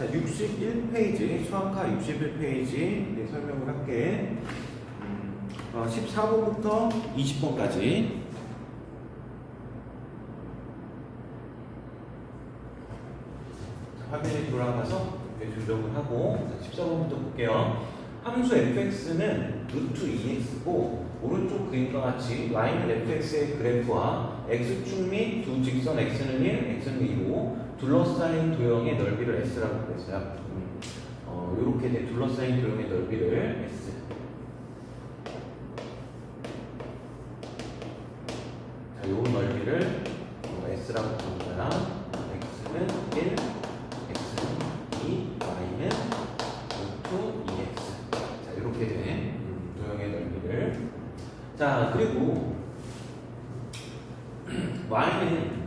자, 61페이지, 수학화 61페이지 네, 설명을 할게. 음, 어, 14번부터 20번까지. 화면에 돌아가서 조정을 하고 자, 14번부터 볼게요. 함수 fx는 루트 2x고 오른쪽 그림과 같이 y는 fx의 그래프와 x축 및 두 직선 x는 1, x는 2고 둘러싸인 도형의 넓이를 s라고 그랬어요. 음, 어, 이렇게 된 둘러싸인 도형의 넓이를 s. 자, 요 넓이를 어, s라고 부릅니다. x는 1, x는 2, y는 루트 2x. 자, 이렇게 된 음, 도형의 넓이를. 자, 그리고 y는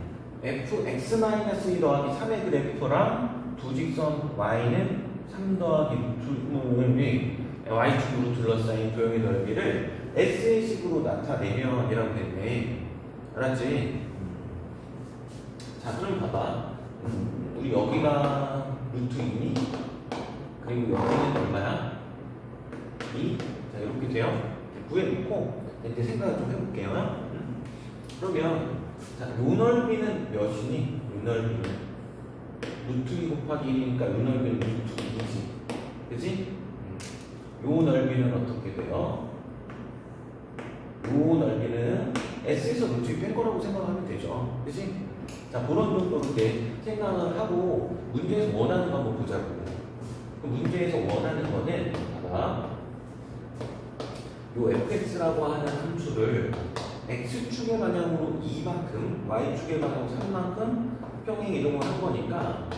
fx-2 더하기 3의 그래프랑 두 직선 y는 3 더하기 루트의 y축으로 둘러싸인 도형의 넓이를 s의 식으로 나타내면 이라고 됐네. 알았지? 자, 그럼 봐봐. 음, 우리 여기가 루트 2니? 그리고 여기는 얼마야? 2? 자, 이렇게 돼요. 구해놓고 이제 생각을 좀 해볼게요. 음. 그러면 자, 요 넓이는 몇이니? 요 넓이는 루트 2 곱하기 1이니까 요 넓이는 루트 2지. 그지? 음. 요 넓이는 어떻게 돼요? 요 넓이는 S에서 루트 2뺀 거라고 생각하면 되죠. 그지? 자, 그런 정도로 이렇게 생각을 하고 문제에서 원하는 거 한번 보자고. 그 문제에서 원하는 거는 봐봐. 요 fx라고 하는 함수를 x축의 방향으로 2만큼, y축의 방향으로 3만큼 평행 이동을 한 거니까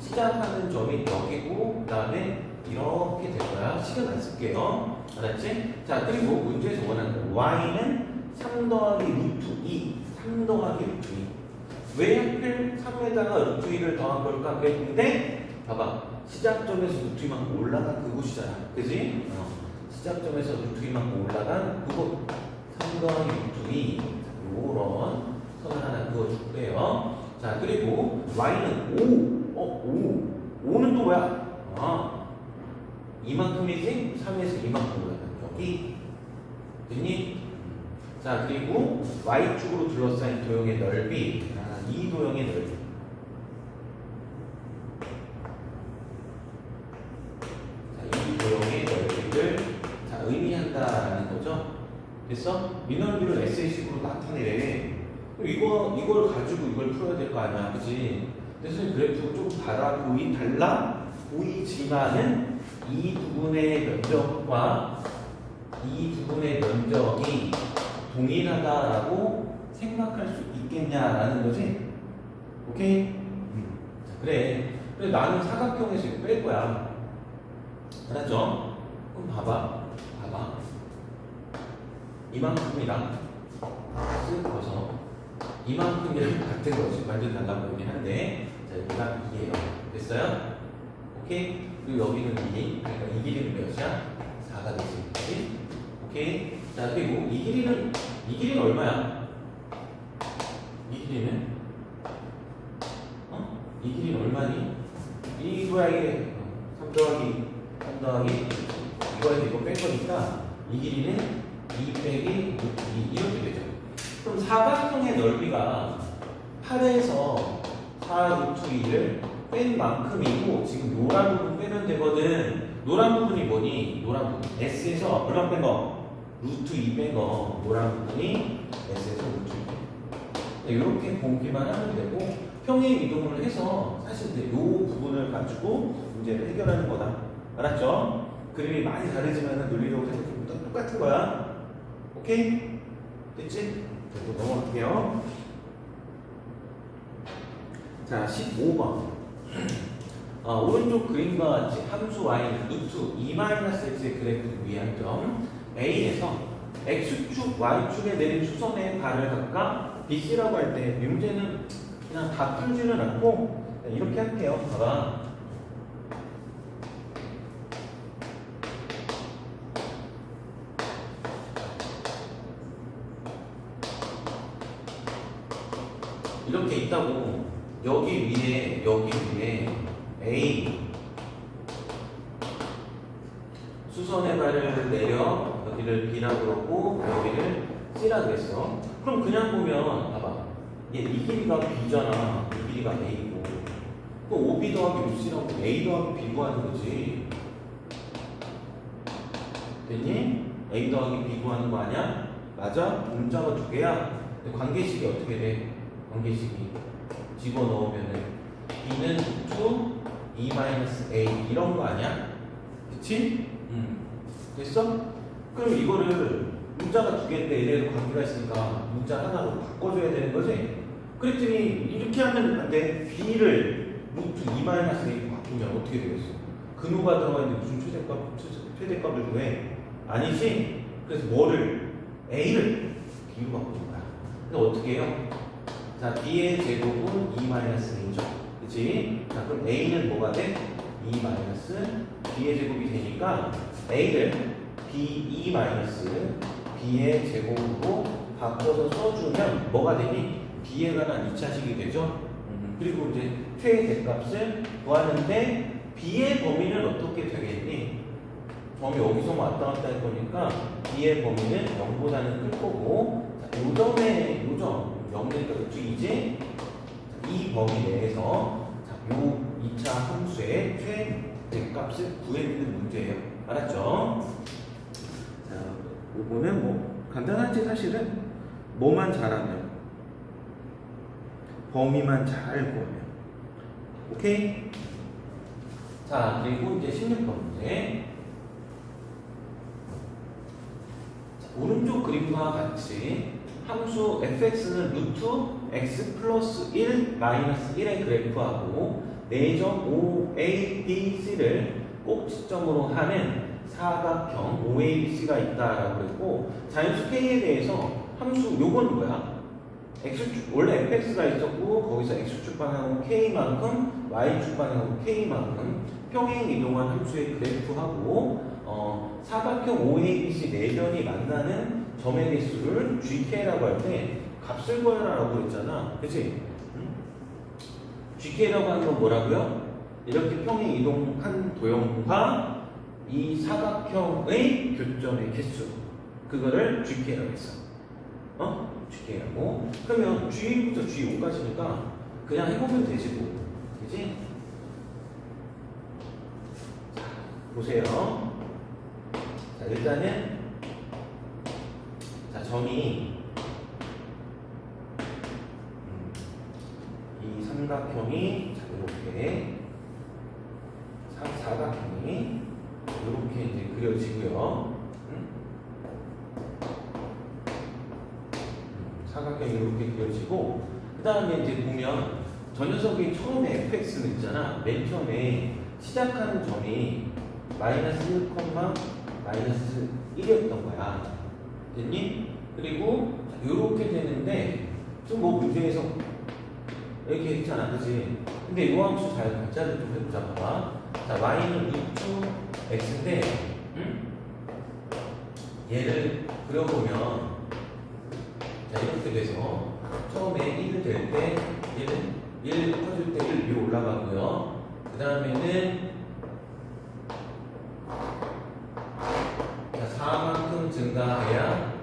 시작하는 점이 여기고 그 다음에 이렇게 될 거야. 시간 안 쓸게요. 알았지? 자, 그리고 문제에서 원하는 거 y는 3 더하기 루트 2, 3 더하기 루트 2. 왜 하필 3에다가 루트 2를 더한 걸까? 그랬는데 봐봐. 시작점에서 루트 2만큼 올라간 그곳이잖아. 그지? 어. 시작점에서 루트 2만큼 올라간 그곳 3 더하기 루트 2 요런 선을 하나 그어줄게요. 자, 그리고 y는 5. 어, 5. 5는 또 뭐야? 아, 이만큼이지? 3에서 이만큼 올라간 여기. 됐니? 자, 그리고 y축으로 둘러싸인 도형의 넓이. 아, 이 도형의 넓이. 자, 이 도형의 넓이를 자, 의미한다라는 거죠. 됐어? 이 넓이를 SA식으로 나타내래. 이거, 이걸 가지고 이걸 풀어야 될 거 아니야. 그지? 그래서 그래프가 좀 달아 보이, 달라 보이지만은 이 부분의 면적과 이 부분의 면적이 동일하다라고 생각할 수 있겠냐라는 거지. 오케이? 음. 자, 그래. 그래 나는 사각형에서 이거 뺄 거야. 알았죠? 그럼 봐봐. 봐봐. 이만큼이랑 쓱 벗어. 이만큼이랑 같은 거지. 완전 달라 보이긴 한데. 자, 여기가 2예요. 됐어요? 오케이? 그리고 여기는 2. 그러니까 이 길이는 몇이야? 4가 되지. 그치? 오케이? 자, 그리고 이 길이는, 이 길이는 얼마야? 이 길이는? 어? 이 길이는 얼마니? 이거야, 이게. 3 더하기, 3 더하기, 이거에서 이거 뺀 거니까, 이 길이는 2 빼기 2, 이렇게 되죠. 그럼 사각형의 넓이가 8에서 4 루트 2를 뺀 만큼이고 지금 노란 부분 빼면 되거든. 노란 부분이 뭐니? 노란 부분. S에서 얼마 뺀 거? 루트 2 뺀 거. 노란 부분이 S에서 루트 2. 이렇게 보기만 하면 되고 평행 이동을 해서 사실 이제 이 부분을 가지고 문제를 해결하는 거다. 알았죠? 그림이 많이 다르지만 논리적으로 생각해보면 다 똑같은 거야. 오케이? 됐지? 자, 또 넘어갈게요. 자, 15번. 어, 오른쪽 그림과 같이 함수 y 루트 2-x의 그래프 위한 점 A에서 x축, y축에 내린 수선의 발을 각각 BC라고 할 때 문제는 그냥 다 풀지는 않고 이렇게 할게요. 봐봐. 이렇게 있다고 여기 위에 여기 위에 A 수선의 발을 내려 여기를 B라 그러고 여기를 C라 그랬어. 그럼 그냥 보면 봐봐. 얘 이 길이가 B잖아. 이 길이가 A고. 그럼 OB 더하기 OC라고 A 더하기 B 구하는 거지. 됐니? A 더하기 B 구하는 거 아니야? 맞아? 문자가 두 개야. 근데 관계식이 어떻게 돼? 관계식이 집어넣으면은 B는 2, 2-A 이런 거 아니야? 그치? 음. 됐어? 그럼 이거를 문자가 두 개인데 얘네도 관계가 있으니까 문자 하나로 바꿔줘야 되는 거지? 그랬더니 이렇게 하면 안 돼. B를 루트 2-A 바꾸면 어떻게 되겠어? 근호가 들어가 있는데 무슨 최대값, 최- 최대값을 구해? 아니지? 그래서 뭐를? A를 B로 바꾸는 거야. 근데 어떻게 해요? 자, B의 제곱은 2-A죠. 그치? 자, 그럼 A는 뭐가 돼? 2 마이너스 B의 제곱이 되니까 A를 B2 마이너스 B의 제곱으로 바꿔서 써주면 뭐가 되니? B에 관한 2차식이 되죠? 음, 그리고 이제 최대값을 구하는데 B의 범위는 어떻게 되겠니? 범위 여기서 왔다 갔다 할 거니까 B의 범위는 0보다는 클 거고 자, 요점에 요점 0되니까 그쪽 이 범위 내에서 자, 요 2차 함수의 최대값을 구해내는 문제예요. 알았죠? 자, 요거는 뭐 간단하지 사실은 뭐만 잘하면 범위만 잘 구하면 오케이? 자, 그리고 이제 16번 문제 자, 오른쪽 그림과 같이 함수 fx는 루트 x 플러스 1 마이너스 1의 그래프하고 4점 OA, B, C를 꼭지점으로 하는 사각형 OABC가 있다라고 그랬고 자연수 K에 대해서 함수 요건 뭐야? X축 원래 fx가 있었고 거기서 x축 방향은 k만큼 y축 방향은 k만큼 평행 이동한 함수의 그래프하고 어, 사각형 OABC 내변이 만나는 점의 개수를 GK라고 할때 값을 구하라고 그랬잖아. 그치? 응? GK라고 하는 건 뭐라고요? 이렇게 평행 이동한 도형과 이 사각형의 교점의 개수. 그거를 GK라고 했어. 어? GK라고. 그러면 G1부터 G5까지니까 그냥 해보면 되지 뭐. 그지? 자, 보세요. 자, 일단은 자, 점이 음, 이 삼각형이 자, 이렇게 사, 사각형이 이렇게 이제 그려지고요. 음? 음, 사각형이 이렇게 그려지고 그 다음에 이제 보면 저 녀석이 처음에 fx는 있잖아. 맨 처음에 시작하는 점이 마이너스 1, 마이너스 1이었던 거야. 됐니? 그리고 이렇게 되는데 지금 뭐 문제에서 이렇게 했잖아, 그지? 근데 이 함수 잘 관찰을 좀 해보자, 봐봐. 자, y는 루트 x인데, 응? 얘를 그려보면, 자, 이렇게 돼서 처음에 1을 될 때, 얘는 1 커질 때 1 위로 올라가고요. 그 다음에는 자, 4만큼 증가해야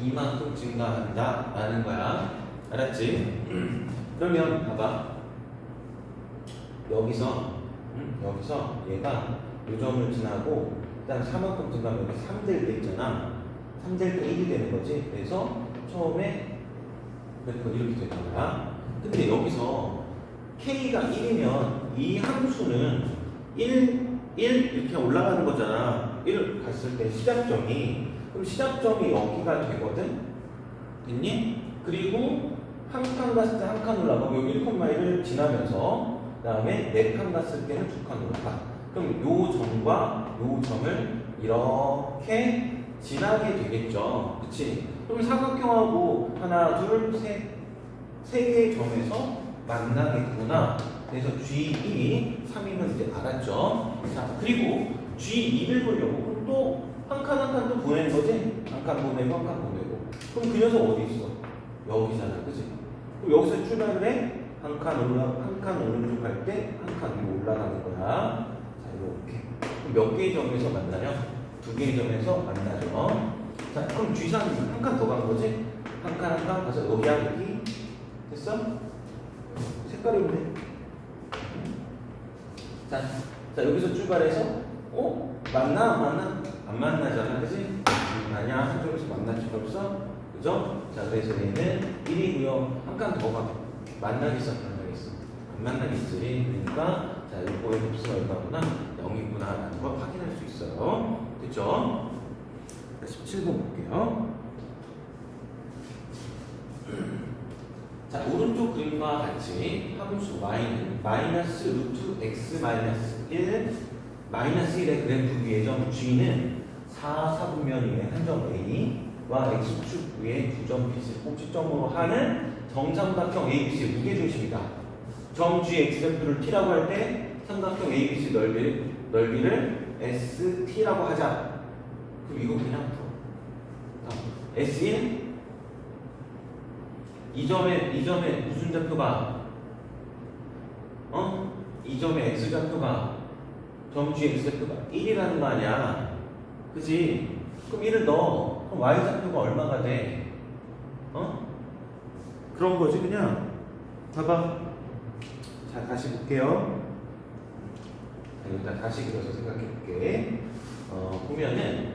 2만큼 증가한다 라는 거야 알았지? 그러면 봐봐 여기서 음, 여기서 얘가 요 점을 지나고 일단 4만큼 증가하면 여기 3될 때 있잖아 3될 때 1이 되는 거지 그래서 처음에 그래프 이렇게 되는 거야 근데 여기서 k가 1이면 이 함수는 1 1 이렇게 올라가는 거잖아. 1을 갔을 때 시작점이 그럼 시작점이 여기가 되거든. 됐니? 그리고 한 칸 갔을 때 한 칸 올라가고 여기 1콤마를 지나면서 그 다음에 네 칸 갔을 때는 두 칸 올라가. 그럼 요 점과 요 점을 이렇게 지나게 되겠죠. 그치? 그럼 사각형하고 하나, 둘, 셋, 세 개의 점에서 만나겠구나. 그래서 G1이 3이면 이제 알았죠. 자, 그리고 G2를 보려고 그럼 또한 칸 한 칸 또 보내는 거지? 한 칸 보내고 한 칸 보내고. 그럼 그 녀석 어디 있어? 여기잖아, 그지? 그럼 여기서 출발을 해? 한 칸 올라 한 칸 오른쪽 할때한 칸 위로 올라가는 거야. 자 이렇게 그럼 몇 개의 점에서 만나요? 두 개의 점에서 만나죠. 자 그럼 G산 한 칸 더 간 거지? 한 칸 한 칸 가서 여기야 여기 됐어? 색깔이 없네. 자, 자 여기서 출발해서 어? 만나 안 만나? 안 만나잖아 그지? 안 만나냐? 한쪽에서 만났지 벌써? 그죠? 자 그래서 얘는 1이고요 한 칸 더 가면 만나겠어 안 만나겠어? 안 만나겠지 그러니까 자 요거의 흡수가 얼마구나? 0이구나 라는 걸 확인할 수 있어요 됐죠? 자 17번 볼게요 자 오른쪽 그림과 같이 함수 y는 마이너스 루트 x 마이너스 1 마이너스 1의 그래프 위의 점 g는 4, 4분면 위의 한점 a 와 x축 위에 두점 b를 꼭지점으로 하는 정삼각형 abc 무게중심이다. 점 g x좌표를 t라고 할 때 삼각형 abc 넓이, 넓이를 st라고 하자. 그럼 이거 그냥 풀어. 자, s1 이 점에 이 점에 무슨 좌표가 어? 이 점에 x 좌표가 점 G x 좌표가 1이라는 거 아니야. 그지? 그럼 1을 넣어. 그럼 y 좌표가 얼마가 돼? 어? 그런 거지 그냥. 봐봐. 자 다시 볼게요. 자, 일단 다시 그려서 생각해 볼게. 어 보면은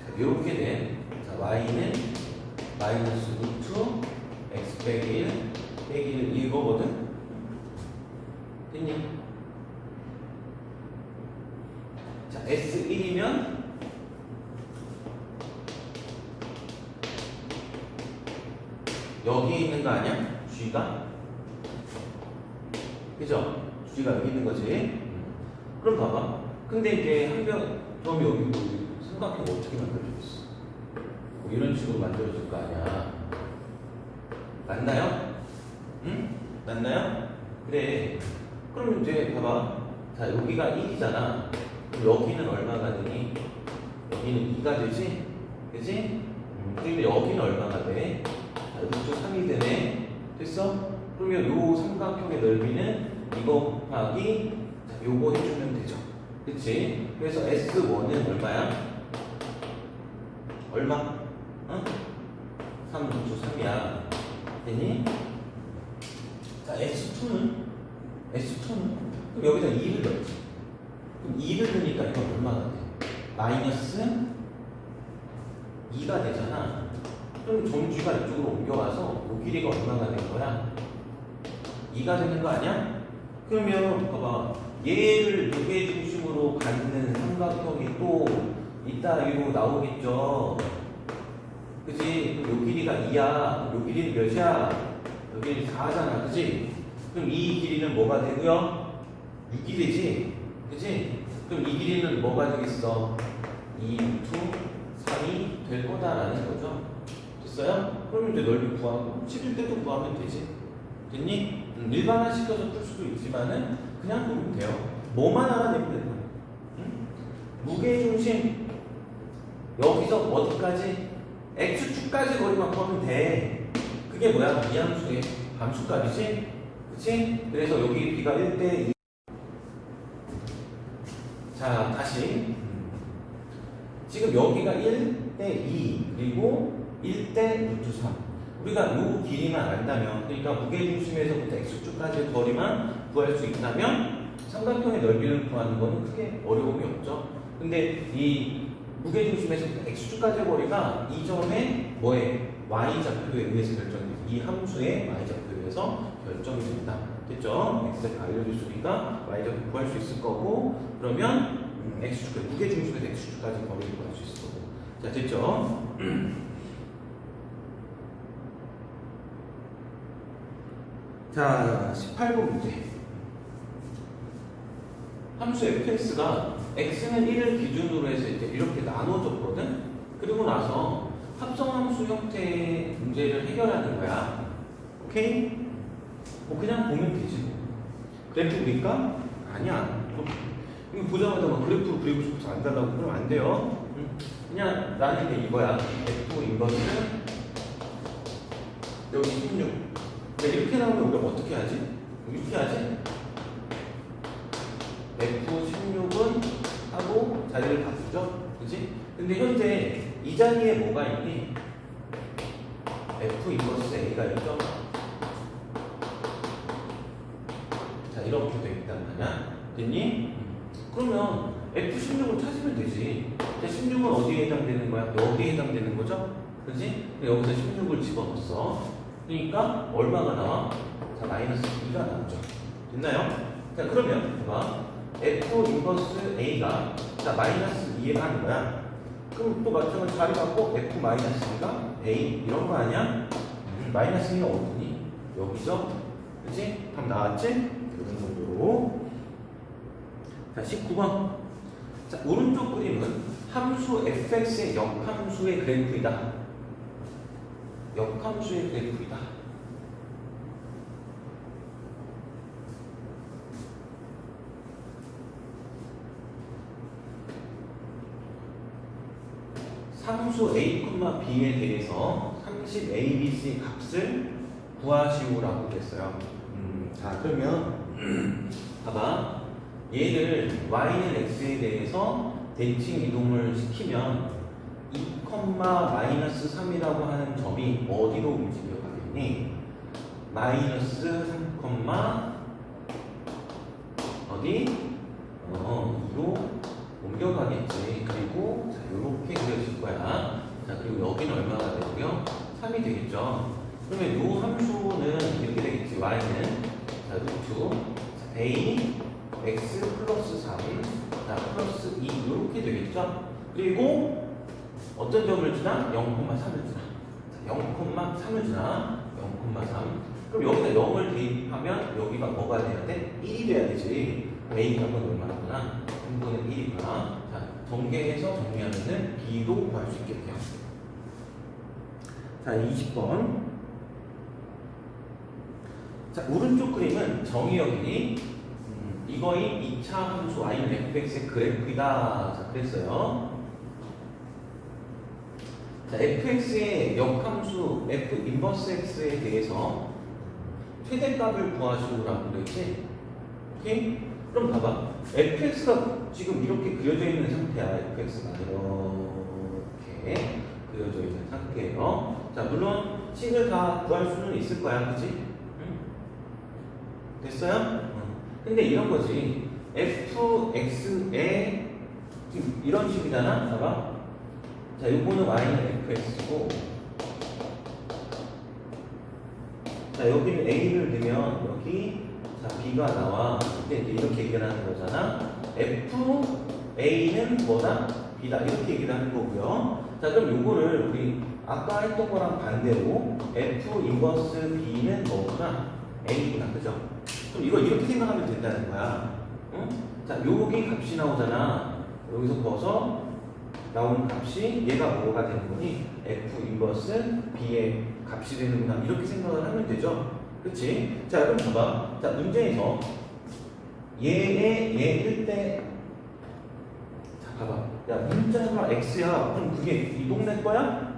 자, 이렇게 된 자, y는 마이너스 루트 x 빼기 1 빼기 1 이거거든? 어떻게 만들어졌어? 뭐 이런 식으로 만들어질 거 아니야. 맞나요? 응? 맞나요? 그래. 그럼 이제 봐봐. 자, 여기가 1이잖아. 그럼 여기는 얼마가 되니? 여기는 2가 되지? 그지? 음, 그런데 여기는 얼마가 돼? 자, 루트 3이 되네. 됐어? 그러면 요 삼각형의 넓이는 이거 곱하기 자, 요거 해주면 되죠. 그치? 그래서 S1은 얼마야? 얼마? 어? 3 루트 3이야. 되니? 자, S2는? S2는? 그럼 여기다 2를 넣지. 그럼 2를 넣으니까 이건 얼마가 돼? 마이너스 2가 되잖아. 그럼 점주가 이쪽으로 옮겨와서 요 길이가 얼마가 되는 거야? 2가 되는 거 아니야? 그러면 봐봐. 얘를 무게 중심으로 갖는 삼각형이 또 이따 이로 나오겠죠. 그지? 그럼 요 길이가 2야. 그럼 요 길이는 몇이야? 여기는 4잖아. 그지? 그럼 이 길이는 뭐가 되고요? 6이 되지? 그지? 그럼 이 길이는 뭐가 되겠어? 2, 2, 3이 될 거다라는 거죠. 됐어요? 그럼 이제 넓이 구하고 11대도 구하면 되지. 됐니? 음, 일반화시켜서 풀 수도 있지만은 그냥 보면 돼요. 뭐만 알아내면 되는 거야. 응? 무게중심 여기서 어디까지? x축까지 거리만 구하면 돼. 그게 뭐야? 이 함수의 함수값이지? 그치? 그래서 여기 b가 1대 2. 자, 다시. 지금 여기가 1대 2, 그리고 1대 루트 3. 우리가 이 길이만 안다면, 그러니까 무게중심에서부터 x축까지의 거리만 구할 수 있다면, 삼각형의 넓이를 구하는 거는 크게 어려움이 없죠. 근데 이 무게중심에서부터 x축까지의 거리가 이 점의 뭐에 y좌표에 의해서 결정됩니다. 이 함수의 y좌표에 의해서 결정이 됩니다. 됐죠? x좌표 알려줬으니까 y좌표 구할 수 있을 거고 그러면 음, x축, 무게중심에서 x축까지 거리를 구할 수 있을 거고 자 됐죠? 자 18번 문제 함수 fx가 x는 1을 기준으로 해서 이제 이렇게 나눠줬거든? 그리고 나서 합성함수 형태의 문제를 해결하는 거야. 오케이? 뭐 그냥 보면 되지. 뭐. 그래프 그릴까? 아니야. 이거 보자마자 막 그래프 그리고 싶어서 안 달라고 그러면 안 돼요. 응? 그냥 나는 이게 이거야. F 인버스 여기 16. 근데 이렇게 나오면 우리가 어떻게 하지? 이렇게 하지? F16은 하고 자리를 바꾸죠? 그지? 근데 현재 이 자리에 뭐가 있니? F 인버스 A가 있죠? 자, 이렇게 돼 있단 말이야. 됐니? 그러면 F16을 찾으면 되지. 자, 16은 어디에 해당되는 거야? 여기에 해당되는 거죠? 그지? 여기서 16을 집어넣었어. 그러니까 얼마가 나와? 자, 마이너스 2가 나오죠. 됐나요? 자, 그러면 봐봐. F 인버스 A가 자, 마이너스 2에 하는 거야. 그럼 또 마찬가지 자리 바꿔 F 마이너스 2가 A 이런 거 아니야? 음, 마이너스 2는 어디니? 여기죠? 그지? 답 나왔지? 이런 정도로. 자, 19번. 자, 오른쪽 그림은 함수 fx의 역함수의 그래프이다. 역함수의 그래프이다. 상수 a, b에 대해서 30 a, b, c 값을 구하시오라고 했어요. 음, 자, 그러면 봐봐. 얘를 y는 x에 대해서 대칭 이동을 시키면 2, 마이너스 3이라고 하는 점이 어디로 움직여 가겠니? 마이너스 3, 어디? 어, 2로 옮겨가겠지. 그리고 자, 이렇게 그려질 거야. 자, 그리고 여기는 얼마가 되고요? 3이 되겠죠. 그러면 이 함수는 이렇게 되겠지. y는 자, 루트 a x 플러스 3, 자, 플러스 2 이렇게 되겠죠. 그리고 어떤 점을 주나? 0,3을 주나. 자, 0,3을 주나? 0,3. 그럼 여기다 0을 대입하면 여기가 뭐가 돼야 돼? 1이 돼야 되지. a 값은 얼마구나? 3분의 1이구나. 자, 전개해서 정리하면은 b도 구할 수 있겠네요. 자, 20번. 자, 오른쪽 그림은 정의역이 음, 이거의 2차 함수 y는 fx의 그래프이다. 자, 그랬어요. 자, fx의 역함수 f 인버스 x에 대해서 최대값을 구하시오라고 그랬지? 오케이? 그럼 봐봐. Fx가 지금 이렇게 그려져 있는 상태야. fx가 이렇게 그려져 있는 상태예요. 자, 물론 식을 다 구할 수는 있을 거야. 그치? 응? 됐어요? 응. 근데 이런 거지. fx에 이런 식이잖아. 봐봐. 자, 요거는 y는 fx고 자, 여기는 a를 넣으면 여기 자, b가 나와. 근데 이렇게 얘기를 하는 거잖아. f a는 뭐다? b다. 이렇게 얘기를 하는 거고요. 자, 그럼 요거를 우리 아까 했던 거랑 반대로 f 인버스 b는 뭐구나? a구나. 그죠? 그럼 이거 이렇게 생각하면 된다는 거야. 응? 자, 여기 값이 나오잖아. 여기서 벗어 나오는 값이 얘가 뭐가 되는 거니? f 인버스 b의 값이 되는구나. 이렇게 생각을 하면 되죠. 그치? 자, 그럼 봐봐. 자, 문제에서 얘의 얘일 때 자, 봐봐. 야, 문자가 x야. 그럼 그게 이 동네 거야?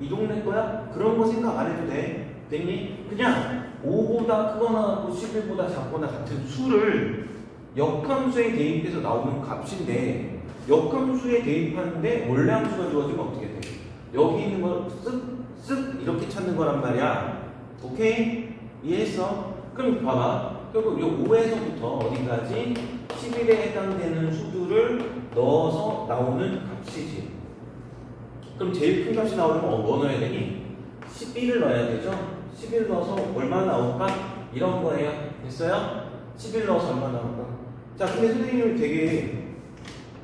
이 동네 거야? 그런 거 생각 안 해도 돼. 됐니? 그냥 5보다 크거나 11보다 작거나 같은 수를 역함수에 대입해서 나오는 값인데 역함수에 대입하는데 원래 함수가 주어지면 어떻게 돼? 여기 있는 거 쓱, 쓱 이렇게 찾는 거란 말이야. 오케이? 이해했어? 그럼 봐봐. 결국 요 5에서부터 어디까지 11에 해당되는 수들을 넣어서 나오는 값이지. 그럼 제일 큰 값이 나오려면 어, 뭐 넣어야 되니? 11을 넣어야 되죠? 11 넣어서 얼마 나올까? 이런 거예요. 됐어요? 11 넣어서 얼마 나올까? 자, 근데 선생님이 되게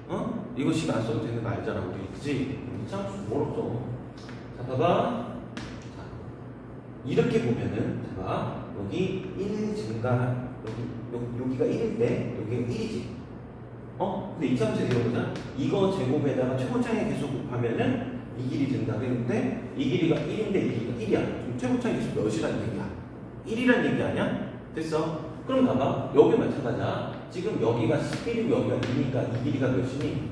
어? 이거 시간 안 써도 되는 거 알잖아, 우리. 그지? 참, 어렵죠. 자, 봐봐. 자, 이렇게 보면은, 봐봐. 여기 1 증가, 여기, 여기, 여기가 1일 때, 여기가 1이지. 어? 근데 이참수에 이러거든. 이거 제곱에다가 최고창의 계속 곱하면은 이 길이 된다 그랬는데 이 길이가 1인데 이 길이가 1이야. 그럼 최고창의 계속 몇이란 얘기야? 1이란 얘기 아니야? 됐어? 그럼 봐봐. 여기 마찬가지야. 지금 여기가 11이고 여기가 2니까 이 길이가 몇이니?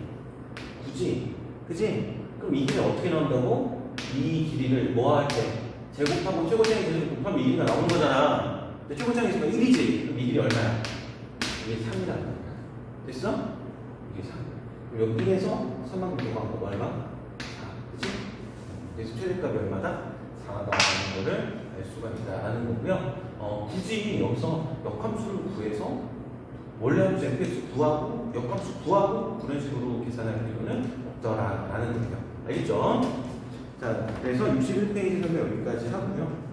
9지? 그지? 그럼 이 길이 어떻게 나온다고? 이 길이를 뭐 할 때? 제곱하고 최고차이 계속 곱하면 이 길이가 나오는 거잖아. 근데 최고차이 있으면 1이지. 그럼 이 길이 얼마야? 이게 3이라는 거야. 됐어? 이게 3. 그럼 여기 1에서 3만큼 곱한 거 얼마? 4. 그치? 그래서 최대값이 얼마다? 4가 나오는 거를 알 수가 있다라는 거고요. 어, 굳이 여기서 역함수를 구해서 원래 함수 fx 구하고 역함수 구하고 그런 식으로 계산할 필요는 없더라라는 거예요. 알겠죠? 자, 그래서 61페이지는 여기까지 하고요.